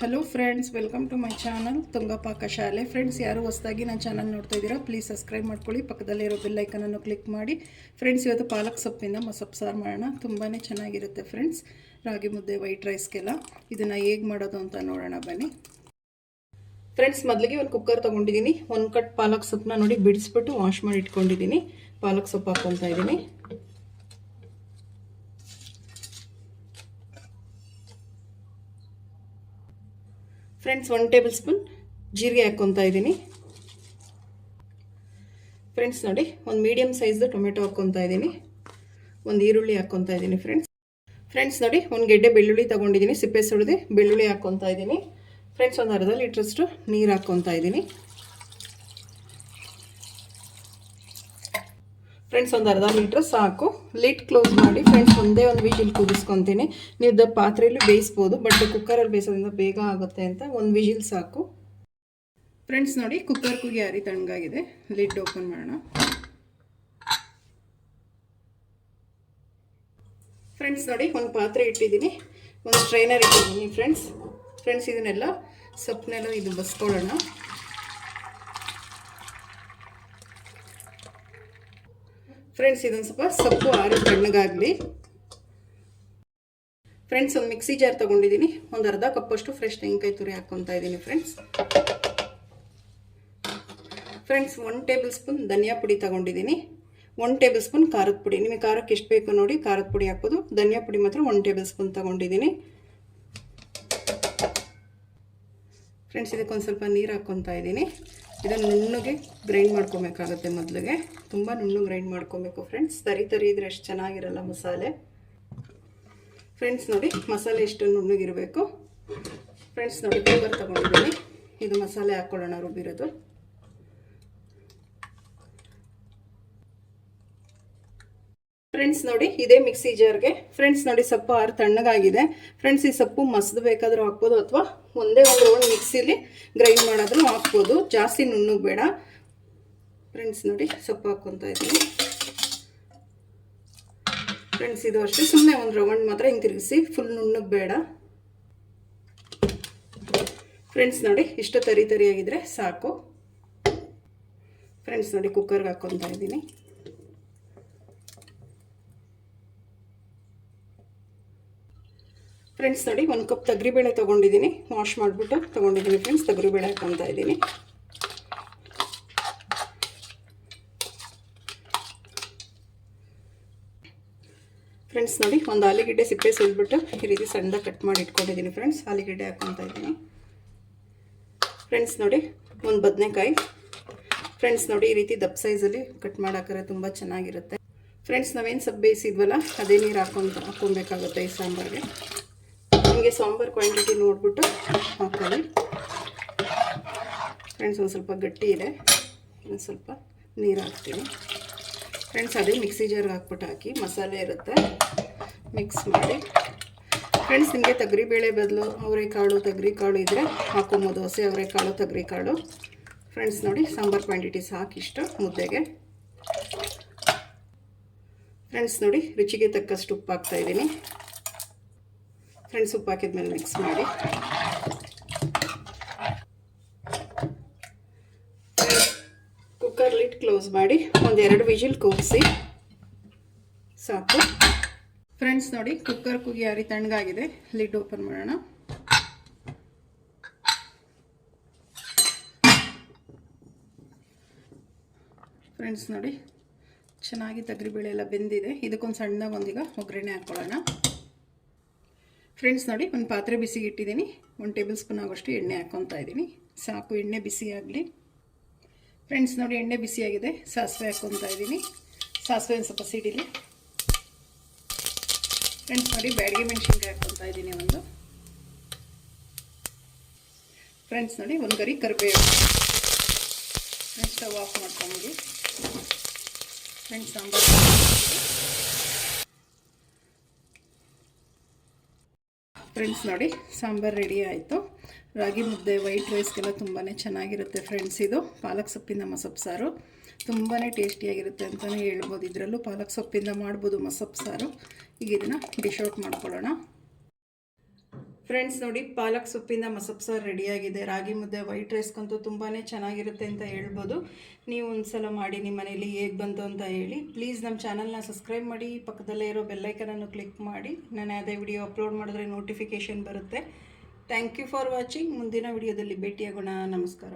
Hello friends welcome to my channel ತುಂಗಪಾಕ ಶಾಲೆ friends ಯಾರು ಹೊಸದಾಗಿ ನನ್ನ ಚಾನಲ್ ನೋಡ್ತಾ ಇದ್ದೀರಾ ಪ್ಲೀಸ್ ಸಬ್ಸ್ಕ್ರೈಬ್ ಮಾಡ್ಕೊಳ್ಳಿ. ಪಕ್ಕದಲ್ಲಿರೋ ಬೆಲ್ ಐಕನನ್ನು ಕ್ಲಿಕ್ ಮಾಡಿ. ಫ್ರೆಂಡ್ಸ್ ಇವತ್ತು ಪಾಲಕ್ ಸೊಪ್ಪಿಂದ ಮೊಸೊಪ್ಪು ಸಾರು ಮಾಡೋಣ. ತುಂಬಾ ಚೆನ್ನಾಗಿರುತ್ತೆ ಫ್ರೆಂಡ್ಸ್ ರಾಗಿ ಮುದ್ದೆ ವೈಟ್ ರೈಸ್ಗೆಲ್ಲ ಇದನ್ನು ಹೇಗೆ ಮಾಡೋದು ಅಂತ ನೋಡೋಣ ಬನ್ನಿ. ಫ್ರೆಂಡ್ಸ್ ಮೊದಲಿಗೆ ಒಂದು ಕುಕ್ಕರ್ ತೊಗೊಂಡಿದ್ದೀನಿ. ಒಂದು ಕಟ್ ಪಾಲಕ್ ಸೊಪ್ಪನ್ನ ನೋಡಿ ಬಿಡಿಸ್ಬಿಟ್ಟು ವಾಶ್ ಮಾಡಿ ಇಟ್ಕೊಂಡಿದ್ದೀನಿ. ಪಾಲಕ್ ಸೊಪ್ಪು ಹಾಕ್ಕೊತಾ ಇದ್ದೀನಿ. ಫ್ರೆಂಡ್ಸ್ ಒನ್ ಟೇಬಲ್ ಸ್ಪೂನ್ ಜೀರಿಗೆ ಹಾಕ್ಕೊತಾ ಇದ್ದೀನಿ. ಫ್ರೆಂಡ್ಸ್ ನೋಡಿ, ಒಂದು ಮೀಡಿಯಮ್ ಸೈಜ್ದು ಟೊಮೆಟೊ ಹಾಕ್ಕೊತಾ ಇದ್ದೀನಿ. ಒಂದು ಈರುಳ್ಳಿ ಹಾಕ್ಕೊತಾ ಇದ್ದೀನಿ ಫ್ರೆಂಡ್ಸ್ ಫ್ರೆಂಡ್ಸ್ ನೋಡಿ, ಒಂದು ಗೆಡ್ಡೆ ಬೆಳ್ಳುಳ್ಳಿ ತೊಗೊಂಡಿದ್ದೀನಿ, ಸಿಪ್ಪೆ ಸುಳಿದು ಬೆಳ್ಳುಳ್ಳಿ ಹಾಕ್ಕೊತಾ ಇದ್ದೀನಿ. ಫ್ರೆಂಡ್ಸ್ ಒಂದು ಅರ್ಧ ಲೀಟ್ರಷ್ಟು ನೀರು ಹಾಕ್ಕೊತಾ ಇದ್ದೀನಿ. ಫ್ರೆಂಡ್ಸ್ ಒಂದು ಅರ್ಧ ಲೀಟ್ರ್ ಸಾಕು. ಲಿಟ್ ಕ್ಲೋಸ್ ಮಾಡಿ. ಫ್ರೆಂಡ್ಸ್ ಒಂದೇ ಒಂದು ವಿಜಿಲ್ ಕುದಿಸ್ಕೊತೀನಿ. ನೀವು ದ ಪಾತ್ರೆಯಲ್ಲಿ ಬೇಯಿಸ್ಬೋದು ಬಟ್ ಕುಕ್ಕರಲ್ಲಿ ಬೇಯಿಸೋದ್ರಿಂದ ಬೇಗ ಆಗುತ್ತೆ ಅಂತ ಒಂದು ವಿಜಿಲ್ ಸಾಕು. ಫ್ರೆಂಡ್ಸ್ ನೋಡಿ ಕುಕ್ಕರ್ ಕುಗಿ ಯಾರಿ ತಣ್ಣಗಾಗಿದೆ. ಲಿಡ್ ಓಪನ್ ಮಾಡೋಣ. ಫ್ರೆಂಡ್ಸ್ ನೋಡಿ, ಒಂದು ಪಾತ್ರೆ ಇಟ್ಟಿದ್ದೀನಿ. ಒಂದು ಸ್ಟ್ರೈನರ್ ಇಟ್ಟಿದ್ದೀನಿ ಫ್ರೆಂಡ್ಸ್ ಫ್ರೆಂಡ್ಸ್ ಇದನ್ನೆಲ್ಲ ಸೊಪ್ಪನ್ನೆಲ್ಲ ಇದು ಬಸ್ಕೊಳ್ಳೋಣ. ಫ್ರೆಂಡ್ಸ್ ಇದೊಂದು ಸ್ವಲ್ಪ ಸೊಪ್ಪು ಆರು ತಣ್ಣಗಾಗಲಿ. ಫ್ರೆಂಡ್ಸ್ ಒಂದು ಮಿಕ್ಸಿ ಜಾರ್ ತೊಗೊಂಡಿದ್ದೀನಿ ಒಂದು ಅರ್ಧ ಕಪ್ಪಷ್ಟು ಫ್ರೆಶ್ ತೆಂಗಿನಕಾಯಿ ತುರಿ ಹಾಕ್ಕೊತಾ ಇದ್ದೀನಿ friends friends one tablespoon ಧನಿಯಾ ಪುಡಿ ತೊಗೊಂಡಿದ್ದೀನಿ ಒನ್ ಟೇಬಲ್ ಸ್ಪೂನ್ ಖಾರದ ಪುಡಿ. ನಿಮಗೆ ಖಾರಕ್ಕೆ ಎಷ್ಟು ಬೇಕು ನೋಡಿ ಖಾರದ ಪುಡಿ ಹಾಕ್ಬೋದು. ಧನಿಯಾ ಪುಡಿ ಮಾತ್ರ ಒನ್ ಟೇಬಲ್ ಸ್ಪೂನ್ ತೊಗೊಂಡಿದ್ದೀನಿ ಫ್ರೆಂಡ್ಸ್ ಇದಕ್ಕೊಂದು ಸ್ವಲ್ಪ ನೀರು ಹಾಕ್ಕೊತಾ ಇದ್ದೀನಿ. ಇದನ್ನು ನುಣ್ಣಗೆ ಗ್ರೈಂಡ್ ಮಾಡ್ಕೊಬೇಕಾಗತ್ತೆ ಮೊದಲಿಗೆ. ತುಂಬ ನುಣ್ಣು ಗ್ರೈಂಡ್ ಮಾಡ್ಕೊಬೇಕು ಫ್ರೆಂಡ್ಸ್ ತರಿ ತರಿ ಇದ್ರೆ ಎಷ್ಟು ಚೆನ್ನಾಗಿರಲ್ಲ ಮಸಾಲೆ. ಫ್ರೆಂಡ್ಸ್ ನೋಡಿ ಮಸಾಲೆ ಎಷ್ಟು ನುಣ್ಣಗಿರಬೇಕು. ಫ್ರೆಂಡ್ಸ್ ನೋಡಿ ಕುಕ್ಕರ್ ತೊಗೊಂಡಿದ್ದೀನಿ. ಇದು ಮಸಾಲೆ ಹಾಕ್ಕೊಳ್ಳೋಣ ರುಬ್ಬಿರೋದು. ಫ್ರೆಂಡ್ಸ್ ನೋಡಿ, ಇದೇ ಮಿಕ್ಸಿ ಜಾರ್ಗೆ ಫ್ರೆಂಡ್ಸ್ ನೋಡಿ, ಸೊಪ್ಪು ಆರು ತಣ್ಣಗಾಗಿದೆ. ಫ್ರೆಂಡ್ಸ್ ಈ ಸೊಪ್ಪು ಮಸ್ದು ಬೇಕಾದರೂ ಹಾಕ್ಬೋದು ಅಥವಾ ಒಂದೇ ಒಂದು ರೌಂಡ್ ಮಿಕ್ಸಿಲಿ ಗ್ರೈಂಡ್ ಮಾಡೋದ್ರೂ ಹಾಕ್ಬೋದು. ಜಾಸ್ತಿ ನುಣ್ಣಗೆ ಬೇಡ ಫ್ರೆಂಡ್ಸ್ ನೋಡಿ, ಸೊಪ್ಪು ಹಾಕ್ಕೊತಾ ಇದ್ದೀನಿ. ಫ್ರೆಂಡ್ಸ್ ಇದು ಅಷ್ಟೇ ಸುಮ್ಮನೆ ಒಂದು ರೌಂಡ್ ಮಾತ್ರ ಹಿಂಗೆ ತಿರುಗಿಸಿ ಫುಲ್ ನುಣ್ಣಗೆ ಬೇಡ ಫ್ರೆಂಡ್ಸ್ ನೋಡಿ, ಇಷ್ಟು ತರಿ ತರಿಯಾಗಿದ್ದರೆ ಸಾಕು. ಫ್ರೆಂಡ್ಸ್ ನೋಡಿ ಕುಕ್ಕರ್ಗೆ ಹಾಕ್ಕೊತಾ ಇದ್ದೀನಿ. ಫ್ರೆಂಡ್ಸ್ ನೋಡಿ, ಒಂದು ಕಪ್ ತೊಗರಿಬೇಳೆ ತೊಗೊಂಡಿದ್ದೀನಿ. ವಾಶ್ ಮಾಡಿಬಿಟ್ಟು ತೊಗೊಂಡಿದ್ದೀನಿ ಫ್ರೆಂಡ್ಸ್ ತೊಗರಿಬೇಳೆ ಹಾಕ್ಕೊತಾ ಇದ್ದೀನಿ. ಫ್ರೆಂಡ್ಸ್ ನೋಡಿ, ಒಂದು ಆಲೂಗೆಡ್ಡೆ ಸಿಪ್ಪೆ ಸುಲ್ಬಿಟ್ಟು ಈ ರೀತಿ ಸಣ್ಣದಾಗಿ ಕಟ್ ಮಾಡಿ ಇಟ್ಕೊಂಡಿದ್ದೀನಿ ಫ್ರೆಂಡ್ಸ್ ಆಲೂಗೆಡ್ಡೆ ಹಾಕ್ಕೊತಾ ಇದ್ದೀನಿ. ಫ್ರೆಂಡ್ಸ್ ನೋಡಿ, ಒಂದು ಬದನೆಕಾಯಿ. ಫ್ರೆಂಡ್ಸ್ ನೋಡಿ, ಈ ರೀತಿ ದಪ್ಪ ಸೈಜಲ್ಲಿ ಕಟ್ ಮಾಡಾಕರೆ ತುಂಬ ಚೆನ್ನಾಗಿರುತ್ತೆ. ಫ್ರೆಂಡ್ಸ್ ನಾವೇನು ಸಬ್ಬು ಬೇಯಿಸಿದ್ವಲ್ಲ ಅದೇ ನೀರು ಹಾಕೊಂಡು ಹಾಕ್ಕೊಬೇಕಾಗುತ್ತೆ ಈ ಸಾಂಬಾರಿಗೆ. ನಿಮಗೆ ಸಾಂಬಾರು ಕ್ವಾಂಟಿಟಿ ನೋಡಿಬಿಟ್ಟು ಹಾಕೊಳ್ಳಿ. ಫ್ರೆಂಡ್ಸ್ ಒಂದು ಸ್ವಲ್ಪ ಗಟ್ಟಿ ಇದೆ. ಒಂದು ಸ್ವಲ್ಪ ನೀರು ಹಾಕ್ತೀನಿ. ಫ್ರೆಂಡ್ಸ್ ಅದೇ ಮಿಕ್ಸಿ ಜಾರ್ಗೆ ಹಾಕ್ಬಿಟ್ಟು ಹಾಕಿ. ಮಸಾಲೆ ಇರುತ್ತೆ. ಮಿಕ್ಸ್ ಮಾಡಿ. ಫ್ರೆಂಡ್ಸ್ ನಿಮಗೆ ತೊಗರಿಬೇಳೆ ಬದಲು ಅವರೆಕಾಳು ಕಾಳು ಇದ್ದರೆ ಹಾಕೊಬೋದು. ಹಸಿ ಅವರೆಕಾಳು ಕಾಳು ಫ್ರೆಂಡ್ಸ್ ನೋಡಿ ಸಾಂಬಾರು ಕ್ವಾಂಟಿಟೀಸ್ ಹಾಕಿಷ್ಟು ಮುದ್ದೆಗೆ. ಫ್ರೆಂಡ್ಸ್ ನೋಡಿ ರುಚಿಗೆ ತಕ್ಕಷ್ಟು ಉಪ್ಪು ಹಾಕ್ತಾಯಿದ್ದೀನಿ ಫ್ರೆಂಡ್ಸ್ ಉಪ್ಪು ಹಾಕಿದ್ಮೇಲೆ ಮಿಕ್ಸ್ ಮಾಡಿ. ಕುಕ್ಕರ್ ಲಿಟ್ ಕ್ಲೋಸ್ ಮಾಡಿ ಒಂದೆರಡು ವಿಜಿಲ್ ಕೂಗಿಸಿ. ಸಾಕು. ಫ್ರೆಂಡ್ಸ್ ನೋಡಿ ಕುಕ್ಕರ್ ಕುಗಿ ಯಾರಿ ತಣ್ಣಗಾಗಿದೆ ಲಿಡ್ ಓಪನ್ ಮಾಡೋಣ. ಫ್ರೆಂಡ್ಸ್ ನೋಡಿ, ಚೆನ್ನಾಗಿ ತೊಗರಿಬೇಳೆ ಎಲ್ಲ ಬೆಂದಿದೆ. ಇದಕ್ಕೊಂದು ಸಣ್ಣದಾಗ ಒಂದೀಗ ಒಗ್ಗರಣೆ ಹಾಕ್ಕೊಳ್ಳೋಣ ಫ್ರೆಂಡ್ಸ್ ನೋಡಿ, ಒಂದು ಪಾತ್ರೆ ಬಿಸಿ ಇಟ್ಟಿದ್ದೀನಿ. ಒಂದು ಟೇಬಲ್ ಸ್ಪೂನ್ ಆಗೋಷ್ಟು ಎಣ್ಣೆ ಹಾಕ್ಕೊತಾ ಇದ್ದೀನಿ. ಸಾಕು, ಎಣ್ಣೆ ಬಿಸಿ ಆಗಲಿ. ಫ್ರೆಂಡ್ಸ್ ನೋಡಿ, ಎಣ್ಣೆ ಬಿಸಿಯಾಗಿದೆ ಸಾಸಿವೆ ಹಾಕ್ಕೊತಾ ಇದ್ದೀನಿ. ಸಾಸಿವೆ ಒಂದು ಸ್ವಲ್ಪ ಸಿಡಿಲಿ. ಫ್ರೆಂಡ್ಸ್ ನೋಡಿ, ಬ್ಯಾಡಿಗೆ ಮೆಣಸಿನ್ಕಾಯಿ ಹಾಕ್ಕೊತಾ ಇದ್ದೀನಿ ಒಂದು. ಫ್ರೆಂಡ್ಸ್ ನೋಡಿ, ಒಂದು ಗರಿ ಕರಿಬೇವು. ಫ್ರೆಂಡ್ಸ್ ಸ್ಟವ್ ಆಫ್ ಮಾಡ್ಕೊಂಡು ಫ್ರೆಂಡ್ಸ್ ಸಾಂಬಾರು ಫ್ರೆಂಡ್ಸ್ ನೋಡಿ, ಸಾಂಬಾರು ರೆಡಿ ಆಯಿತು. ರಾಗಿ ಮುದ್ದೆ ವೈಟ್ ರೈಸ್ಗೆಲ್ಲ ತುಂಬಾ ಚೆನ್ನಾಗಿರುತ್ತೆ ಫ್ರೆಂಡ್ಸ್ ಇದು. ಪಾಲಕ್ ಸೊಪ್ಪಿಂದ ಮಸೊಪ್ಪು ಸಾರು. ತುಂಬಾ ಟೇಸ್ಟಿಯಾಗಿರುತ್ತೆ ಅಂತಲೇ ಹೇಳ್ಬೋದು. ಇದರಲ್ಲೂ ಪಾಲಕ್ ಸೊಪ್ಪಿಂದ ಮಾಡ್ಬೋದು ಮಸೊಪ್ಪು ಸಾರು. ಈಗ ಇದನ್ನು ಡಿಶ್ ಔಟ್ ಮಾಡ್ಕೊಳ್ಳೋಣ. ಫ್ರೆಂಡ್ಸ್ ನೋಡಿ, ಪಾಲಕ್ ಸೊಪ್ಪಿಂದ ಮಸಪ್ ಸಾರು ರೆಡಿಯಾಗಿದೆ. ರಾಗಿ ಮುದ್ದೆ ವೈಟ್ ರೈಸ್ಗಂತೂ ತುಂಬಾ ಚೆನ್ನಾಗಿರುತ್ತೆ ಅಂತ ಹೇಳ್ಬೋದು. ನೀವು ಒಂದ್ಸಲ ಮಾಡಿ ನಿಮ್ಮ ಮನೇಲಿ ಹೇಗೆ ಬಂತು ಅಂತ ಹೇಳಿ ಪ್ಲೀಸ್ ನಮ್ಮ ಚಾನಲ್ನ ಸಬ್ಸ್ಕ್ರೈಬ್ ಮಾಡಿ, ಪಕ್ಕದಲ್ಲೇ ಇರೋ ಬೆಲ್ಲೈಕನನ್ನು ಕ್ಲಿಕ್ ಮಾಡಿ, ನಾನು ಯಾವುದೇ ವಿಡಿಯೋ ಅಪ್ಲೋಡ್ ಮಾಡಿದ್ರೆ ನೋಟಿಫಿಕೇಷನ್ ಬರುತ್ತೆ. ಥ್ಯಾಂಕ್ ಯು ಫಾರ್ ವಾಚಿಂಗ್ ಮುಂದಿನ ವಿಡಿಯೋದಲ್ಲಿ ಭೇಟಿಯಾಗೋಣ. ನಮಸ್ಕಾರ.